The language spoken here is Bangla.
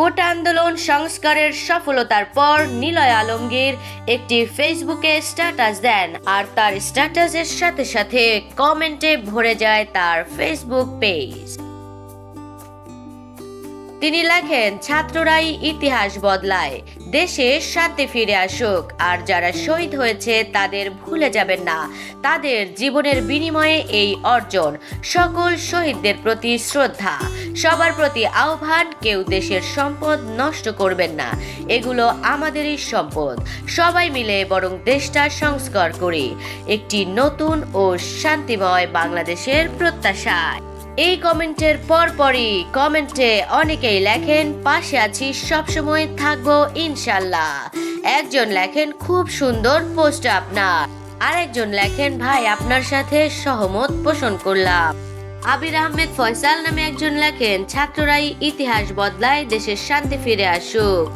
কোটা আন্দোলন, সংস্কারের সফলতার পর নিলয় আলমগীর একটি ফেসবুকে স্ট্যাটাস দেন আর তার স্ট্যাটাসের সাথে সাথে কমেন্টে ভরে যায় তার ফেসবুক পেজ তিনি লেখেন, ছাত্ররাই ইতিহাস বদলায়, দেশে শান্তি ফিরে আসুক, আর যারা শহীদ হয়েছে তাদের ভুলে যাবেন না। তাদের জীবনের বিনিময়ে এই অর্জন সকল শহীদদের প্রতি শ্রদ্ধা। সবার প্রতি আহ্বান, কেউ দেশের সম্পদ নষ্ট করবেন না। এগুলো আমাদেরই সম্পদ। সবাই মিলে বরং দেশটা সংস্কার করি। একটি নতুন ও শান্তিময় বাংলাদেশের প্রত্যাশায়। এই কমেন্টের পরপরই কমেন্টে অনেকেই লেখেন, পাশে আছি, সবসময় থাকব, ইনশাল্লাহ। একজন লেখেন, খুব সুন্দর পোস্ট আপনার। আরেকজন লেখেন, ভাই, আপনার সাথে সহমত পোষণ করলাম। আবির আহমেদ ফয়সাল নামে একজন লেখেন ছাত্ররাই ইতিহাস বদলায় দেশের শান্তি ফিরে আসুক।